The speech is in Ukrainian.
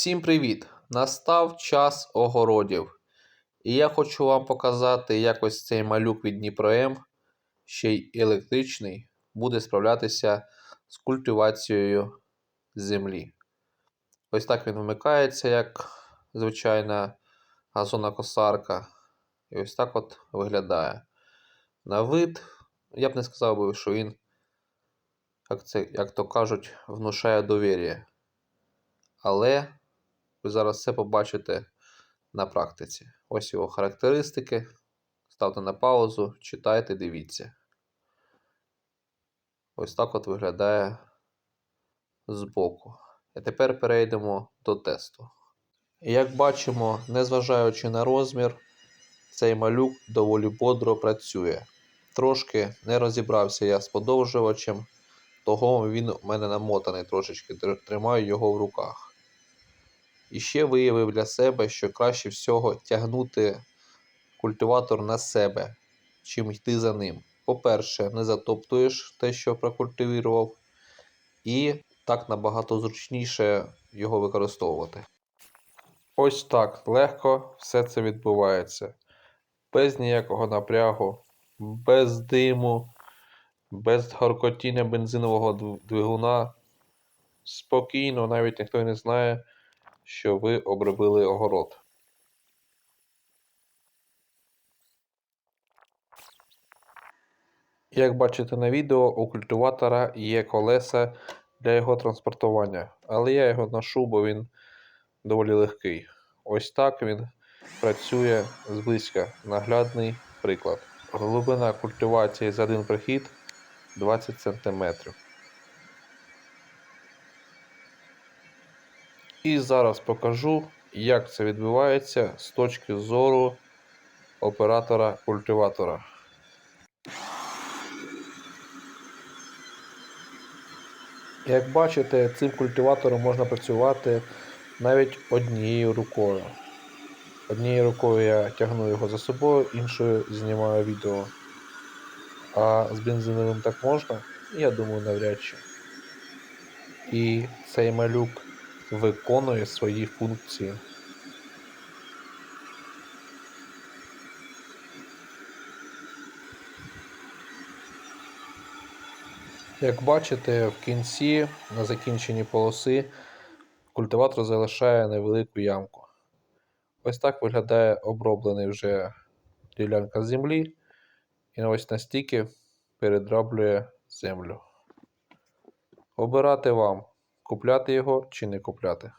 Всім привіт! Настав час огородів. І я хочу вам показати, як ось цей малюк від Дніпром, ще й електричний, буде справлятися з культивацією землі. Ось так він вмикається, як звичайна газонна косарка. І ось так от виглядає. На вид, я б не сказав би, що він, як, це, як то кажуть, внушає довір'я. Але ви зараз все побачите на практиці. Ось його характеристики. Ставте на паузу, читайте, дивіться. Ось так от виглядає збоку. А тепер перейдемо до тесту. Як бачимо, незважаючи на розмір, цей малюк доволі бодро працює. Трошки не розібрався я з подовжувачем, того він у мене намотаний трошечки, тримаю його в руках. І ще виявив для себе, що краще всього тягнути культиватор на себе, чим йти за ним. По-перше, не затоптуєш те, що прокультивував, і так набагато зручніше його використовувати. Ось так легко все це відбувається. Без ніякого напрягу, без диму, без горкотіння бензинового двигуна. Спокійно, навіть ніхто не знає що ви обробили огород. Як бачите на відео, у культиватора є колеса для його транспортування, але я його ношу, бо він доволі легкий. Ось так він працює зблизька. Наглядний приклад. Глибина культивації за один прихід 20 см. І зараз покажу, як це відбувається з точки зору оператора культиватора. Як бачите, цим культиватором можна працювати навіть однією рукою. Однією рукою я тягну його за собою, іншою знімаю відео. А з бензиновим так можна? Я думаю, навряд чи. І цей малюк виконує свої функції. Як бачите, в кінці на закінченні полоси культиватор залишає невелику ямку. Ось так виглядає оброблений вже ділянка землі, і ось настільки передроблює землю. Обирати вам купляти його чи не купляти.